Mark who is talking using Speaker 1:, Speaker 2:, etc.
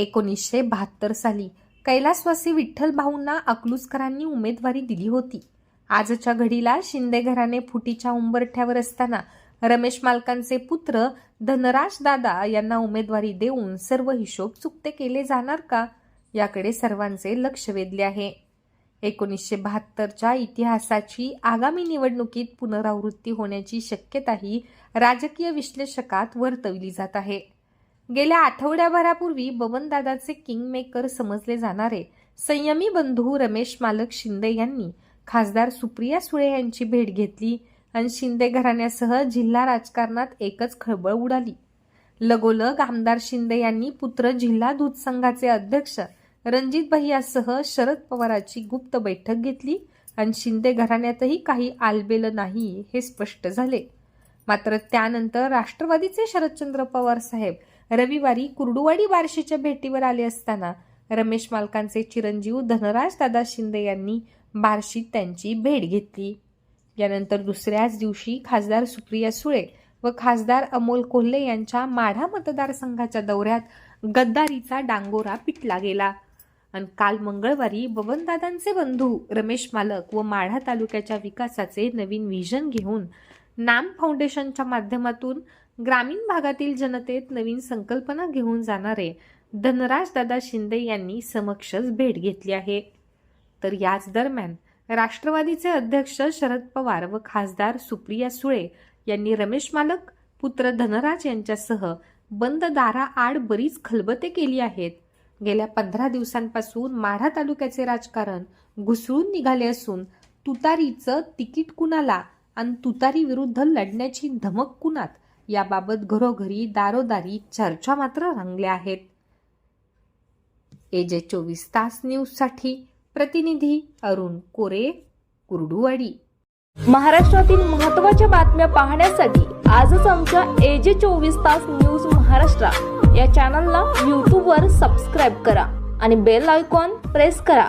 Speaker 1: एकोणीसशे बहात्तर साली कैलासवासी विठ्ठल भाऊंना अकलूजकरांनी उमेदवारी दिली होती. आजच्या घडीला शिंदे घराणे फुटीच्या उंबरठ्यावर असताना रमेश मालकांचे पुत्र धनराज दादा यांना उमेदवारी देऊन सर्व हिशोब चुकते केले जाणार का? याकडे सर्वांचे लक्ष वेधले आहे. एकोणीसशे बहात्तरच्या इतिहासाची आगामी निवडणुकीत पुनरावृत्ती होण्याची शक्यताही राजकीय विश्लेषकात वर्तवली जात आहे. गेल्या आठवड्याभरापूर्वी बबनदादाचे किंगमेकर समजले जाणारे संयमी बंधू रमेश मालक शिंदे यांनी खासदार सुप्रिया सुळे यांची भेट घेतली आणि शिंदे घराण्यासह जिल्हा राजकारणात एकच खळबळ उडाली. लगोलग आमदार शिंदे यांनी पुत्र जिल्हा दूध संघाचे अध्यक्ष रणजित भैयासह शरद पवाराची गुप्त बैठक घेतली आणि शिंदे घराण्यातही काही आलबेल नाही हे स्पष्ट झाले. मात्र त्यानंतर राष्ट्रवादीचे शरदचंद्र पवार साहेब रविवारी कुर्डुवाडी बारशीच्या भेटीवर आले असताना रमेश मालकांचे चिरंजीव धनराज दादा शिंदे यांनी बार्शीत त्यांची भेट घेतली. यानंतर दुसऱ्याच दिवशी खासदार सुप्रिया सुळे व खासदार अमोल कोल्हे यांच्या माढा मतदारसंघाच्या दौऱ्यात गद्दारीचा डांगोरा पिटला गेला. आणि काल मंगळवारी बबनदादांचे बंधू रमेश मालक व माढा तालुक्याच्या विकासाचे नवीन व्हिजन घेऊन नाम फाउंडेशनच्या माध्यमातून ग्रामीण भागातील जनतेत नवीन संकल्पना घेऊन जाणारे धनराज दादा शिंदे यांनी समक्षच भेट घेतली आहे. तर याच दरम्यान राष्ट्रवादीचे अध्यक्ष शरद पवार व खासदार सुप्रिया सुळे यांनी रमेश मालक पुत्र धनराज यांच्यासह बंद दारा आड बरीच खलबते केली आहेत. गेल्या पंधरा दिवसांपासून माढा तालुक्याचे राजकारण घुसळून निघाले असून तुतारीचं तिकीट कुणाला आणि तुतारी विरुद्ध लढण्याची धमक कुणात? याबाबत घरोघरी दारोदारी चर्चा मात्र रंगल्या आहेत. एजे चोवीस तास न्यूजसाठी प्रतिनिधी अरुण कोरे कुर्डुवाडी.
Speaker 2: महाराष्ट्रातील महत्त्वाच्या बातम्या पाहण्यासाठी आजच आमच्या एजे चोवीस तास न्यूज महाराष्ट्र या चॅनलला यूट्यूबवर सबस्क्राईब करा आणि बेल आयकॉन प्रेस करा.